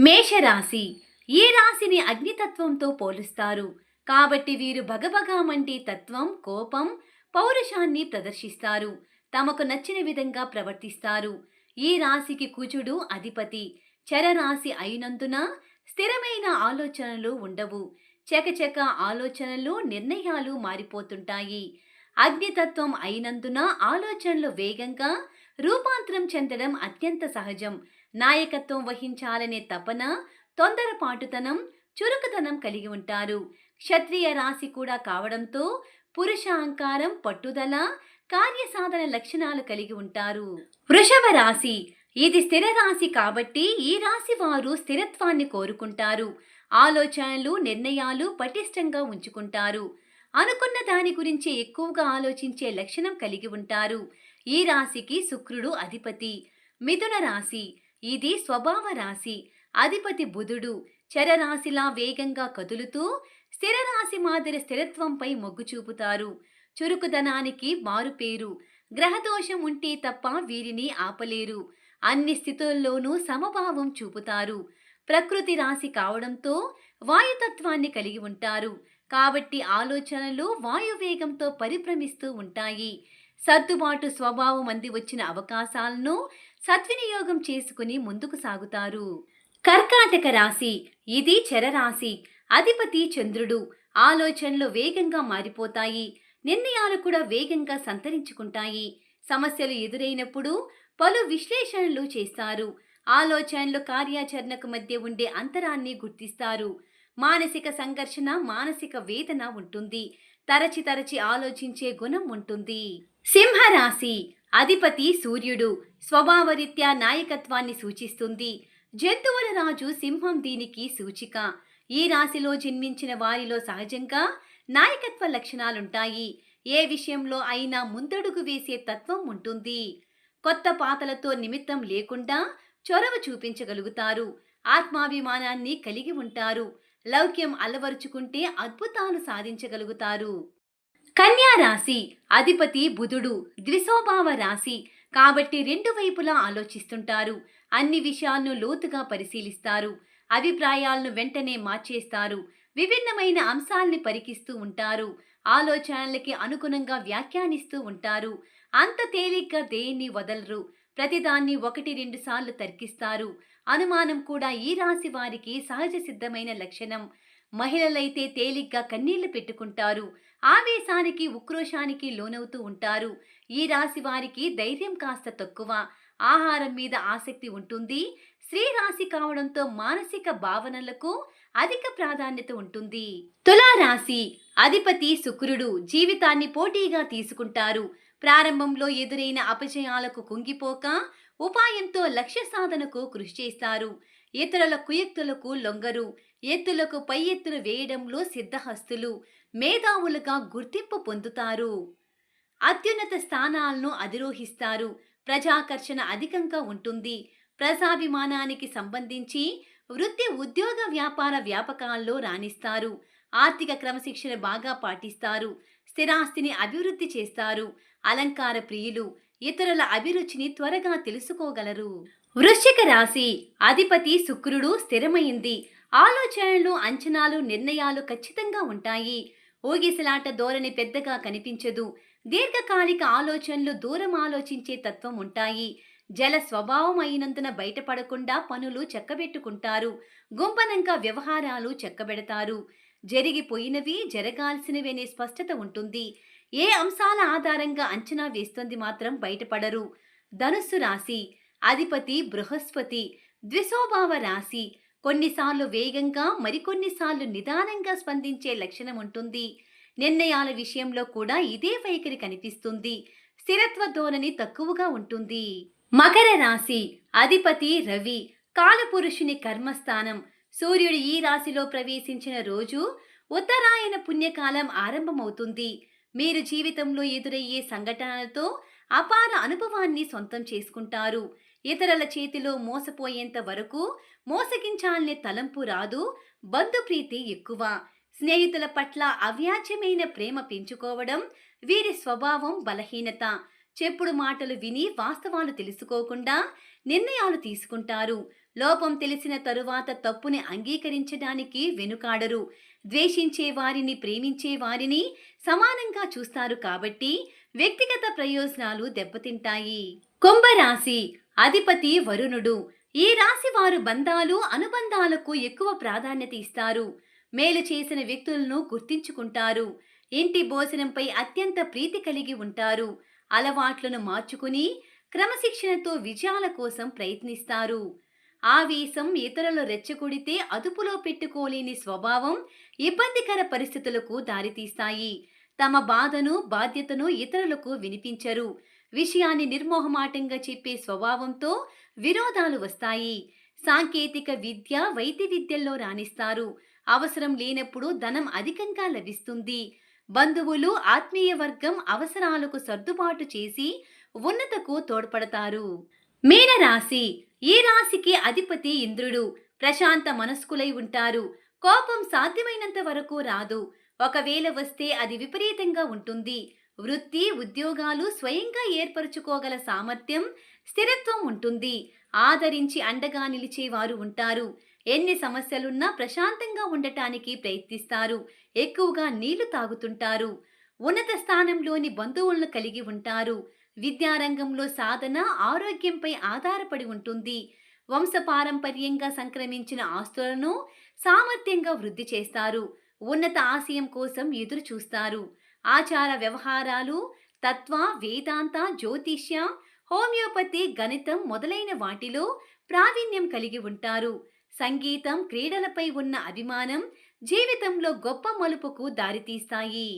మేషరాశి. ఈ రాశిని అగ్నితత్వంతో పోలుస్తారు? కాబట్టి వీరు భగభగామంటి తత్వం కోపం పౌరుషాన్ని ప్రదర్శిస్తారు. తమకు నచ్చిన విధంగా ప్రవర్తిస్తారు. ఈ రాశికి కుజుడు అధిపతి? చరరాశి అయినందున స్థిరమైన ఆలోచనలు ఉండవు. చకచక ఆలోచనలు నిర్ణయాలు మారిపోతుంటాయి. అగ్నితత్వం అయినందున ఆలోచనలు వేగంగా రూపాంతరం చెందడం అత్యంత సహజం. నాయకత్వం వహించాలనే తపన తొందరపాటుతనం చురుకుతనం కలిగి ఉంటారు. క్షత్రియ రాశి కూడా కావడంతో పురుష అహంకారం పట్టుదల కార్యసాధన లక్షణాలు కలిగి ఉంటారు. వృషభ రాశి. ఇది స్థిర రాశి కాబట్టి ఈ రాశి వారు స్థిరత్వాన్ని కోరుకుంటారు. ఆలోచనలు నిర్ణయాలు పటిష్టంగా ఉంచుకుంటారు. అనుకున్న దాని గురించి ఎక్కువగా ఆలోచించే లక్షణం కలిగి ఉంటారు. ఈ రాశికి శుక్రుడు అధిపతి. మిథున రాశి. ఇది స్వభావ రాశి. అధిపతి బుధుడు చరరాశిలా వేగంగా కదులుతూ స్థిరరాశి మాదిరి స్థిరత్వంపై మొగ్గు చూపుతారు. చురుకుదనానికి మారుపేరు. గ్రహదోషం ఉంటే తప్ప వీరిని ఆపలేరు. అన్ని స్థితుల్లోనూ సమభావం చూపుతారు. ప్రకృతి రాశి కావడంతో వాయుతత్వాన్ని కలిగి ఉంటారు. కాబట్టి ఆలోచనలు వాయువేగంతో పరిభ్రమిస్తూ ఉంటాయి. సర్దుబాటు స్వభావం అంది వచ్చిన అవకాశాలను సద్వినియోగం చేసుకుని ముందుకు సాగుతారు. కర్కాటక రాశి ఇది చరరాశి. అధిపతి చంద్రుడు ఆలోచనలు వేగంగా మారిపోతాయి. నిర్ణయాలు కూడా వేగంగా సంతరించుకుంటాయి. సమస్యలు ఎదురైనప్పుడు పలు విశ్లేషణలు చేస్తారు. ఆలోచనలు కార్యాచరణకు మధ్య ఉండే అంతరాన్ని గుర్తిస్తారు. మానసిక సంఘర్షణ మానసిక వేదన ఉంటుంది. తరచి తరచి ఆలోచించే గుణం ఉంటుంది. సింహరాశి అధిపతి సూర్యుడు స్వభావరీత్యా నాయకత్వాన్ని సూచిస్తుంది. జంతువుల రాజు సింహం దీనికి సూచిక. ఈ రాశిలో జన్మించిన వారిలో సహజంగా నాయకత్వ లక్షణాలుంటాయి. ఏ విషయంలో అయినా ముందడుగు వేసే తత్వం ఉంటుంది. కొత్త పాతలతో నిమిత్తం లేకుండా చొరవ చూపించగలుగుతారు. ఆత్మాభిమానాన్ని కలిగి ఉంటారు. లౌక్యం అలవరుచుకుంటే అద్భుతాలు సాధించగలుగుతారు. కన్యా రాశి అధిపతి బుధుడు ద్విస్వభావ రాశి. కాబట్టి రెండు వైపులా ఆలోచిస్తుంటారు. అన్ని విషయాలను లోతుగా పరిశీలిస్తారు. అభిప్రాయాలను వెంటనే మార్చేస్తారు. విభిన్నమైన అంశాల్ని పరికిస్తూ ఉంటారు. ఆలోచనలకి అనుగుణంగా వ్యాఖ్యానిస్తూ ఉంటారు. అంత తేలిగ్గా దేన్ని వదలరు. ప్రతిదాన్ని ఒకటి రెండు సార్లు తర్కిస్తారు. అనుమానం కూడా ఈ రాశి వారికి సహజ సిద్ధమైన లక్షణం. మహిళలైతే తేలిగ్గా కన్నీళ్ళు పెట్టుకుంటారు. ఆవేశానికి ఉక్రోషానికి లోనవుతూ ఉంటారు. ఈ రాశి వారికి ధైర్యం కాస్త తక్కువ. ఆహారం మీద ఆసక్తి ఉంటుంది. స్త్రీ రాశి కావడంతో మానసిక భావనలకు అధిక ప్రాధాన్యత ఉంటుంది. తులారాశి అధిపతి శుక్రుడు జీవితాన్ని పోటీగా తీసుకుంటారు. ప్రారంభంలో ఎదురైన అపజయాలకు కుంగిపోక ఉపాయంతో లక్ష్య సాధనకు కృషి చేస్తారు. ఇతరుల కుయక్తులకు లొంగరు. ఎత్తులకు పై ఎత్తులు వేయడంలో సిద్ధహస్తులు. మేధావులుగా గుర్తింపు పొందుతారు. అత్యున్నత స్థానాలను అధిరోహిస్తారు. ప్రజాకర్షణ అధికంగా ఉంటుంది. ప్రజాభిమానానికి సంబంధించి వృత్తి ఉద్యోగ వ్యాపార వ్యాపకాల్లో రాణిస్తారు. ఆర్థిక క్రమశిక్షణ బాగా పాటిస్తారు. స్థిరాస్తిని అభివృద్ధి చేస్తారు. అలంకార ప్రియులు ఇతరుల అభిరుచిని త్వరగా తెలుసుకోగలరు. వృశ్చిక రాశి అధిపతి శుక్రుడు స్థిరమైంది. ఆలోచనలు అంచనాలు నిర్ణయాలు ఖచ్చితంగా ఉంటాయి. ఊగిసలాట ధోరణి పెద్దగా కనిపించదు. దీర్ఘకాలిక ఆలోచనలు దూరం ఆలోచించే తత్వం ఉంటాయి. జల స్వభావం అయినందున బయటపడకుండా పనులు చెక్కబెట్టుకుంటారు. గుంపనంగా వ్యవహారాలు చెక్కబెడతారు. జరిగిపోయినవి జరగాల్సినవి అనే స్పష్టత ఉంటుంది. ఏ అంశాల ఆధారంగా అంచనా వేస్తుంది మాత్రం బయటపడరు. ధనుస్సు రాశి అధిపతి బృహస్పతి ద్విస్వభావ రాశి కొన్నిసార్లు వేగంగా మరికొన్నిసార్లు నిదానంగా స్పందించే లక్షణం ఉంటుంది. నిర్ణయాల విషయంలో కూడా ఇదే వైఖరి కనిపిస్తుంది. స్థిరత్వ ధోరణి తక్కువగా ఉంటుంది. మకర రాశి అధిపతి రవి కాలపురుషుని కర్మస్థానం సూర్యుడు ఈ రాశిలో ప్రవేశించిన రోజు ఉత్తరాయణ పుణ్యకాలం ఆరంభమవుతుంది. మీరు జీవితంలో ఎదురయ్యే సంఘటనలతో అపార అనుభవాన్ని సొంతం చేసుకుంటారు. ఇతరుల చేతిలో మోసపోయేంత వరకు మోసగించాలనే తలంపు రాదు బంధుప్రీతి ఎక్కువ. స్నేహితుల పట్ల అవ్యాజ్యమైన ప్రేమ పెంచుకోవడం వీరి స్వభావం బలహీనత. చెప్పుడు మాటలు విని వాస్తవాలు తెలుసుకోకుండా నిర్ణయాలు తీసుకుంటారు. లోపం తెలిసిన తరువాత తప్పుని అంగీకరించడానికి వెనుకాడరు. ద్వేషించే వారిని ప్రేమించే వారిని సమానంగా చూస్తారు కాబట్టి వ్యక్తిగత ప్రయోజనాలు దెబ్బతింటాయి. కుంభరాశి అధిపతి వరుణుడు. ఈ రాశి వారు బంధాలు అనుబంధాలకు ఎక్కువ ప్రాధాన్యత ఇస్తారు. మేలు చేసిన వ్యక్తులను గుర్తించుకుంటారు. ఇంటి భోజనంపై అత్యంత ప్రీతి కలిగి ఉంటారు. అలవాట్లను మార్చుకుని క్రమశిక్షణతో విజయాల కోసం ప్రయత్నిస్తారు. ఆవేశం ఇతరులు రెచ్చగొడితే అదుపులో పెట్టుకోలేని స్వభావం ఇబ్బందికర పరిస్థితులకు దారితీస్తాయి. తమ బాధను బాధ్యతను ఇతరులకు వినిపించరు. విషయాన్ని నిర్మోహమాటంగా చెప్పే స్వభావంతో విరోధాలు వస్తాయి. సాంకేతిక విద్య వైద్య విద్యల్లో రాణిస్తారు. అవసరం లేనప్పుడు ధనం అధికంగా లభిస్తుంది. బంధువులు ఆత్మీయ వర్గం అవసరాలకు సర్దుబాటు చేసి ఉన్నతకు తోడ్పడతారు. మీనరాశి ఈ రాశికి అధిపతి ఇంద్రుడు. ప్రశాంత మనస్కులై ఉంటారు. కోపం సాధ్యమైనంత వరకు రాదు. ఒకవేళ వస్తే అది విపరీతంగా ఉంటుంది. వృత్తి ఉద్యోగాలు స్వయంగా ఏర్పరచుకోగల సామర్థ్యం స్థిరత్వం ఉంటుంది. ఆదరించి అండగా నిలిచేవారు ఉంటారు. ఎన్ని సమస్యలున్నా ప్రశాంతంగా ఉండటానికి ప్రయత్నిస్తారు. ఎక్కువగా నీళ్ళు తాగుతుంటారు. ఉన్నత స్థానంలోని బంధువులను కలిగి ఉంటారు. విద్యారంగంలో సాధన ఆరోగ్యంపై ఆధారపడి ఉంటుంది. వంశపారంపర్యంగా సంక్రమించిన ఆస్తులను సామర్థ్యంగా వృద్ధి చేస్తారు. ఉన్నత ఆశయం కోసం ఎదురు చూస్తారు. ఆచార వ్యవహారాలు తత్వ వేదాంత జ్యోతిష్య హోమియోపతి గణితం మొదలైన వాటిలో ప్రావీణ్యం కలిగి ఉంటారు. సంగీతం క్రీడలపై ఉన్న అభిమానం జీవితంలో గొప్ప మలుపుకు దారితీస్తాయి.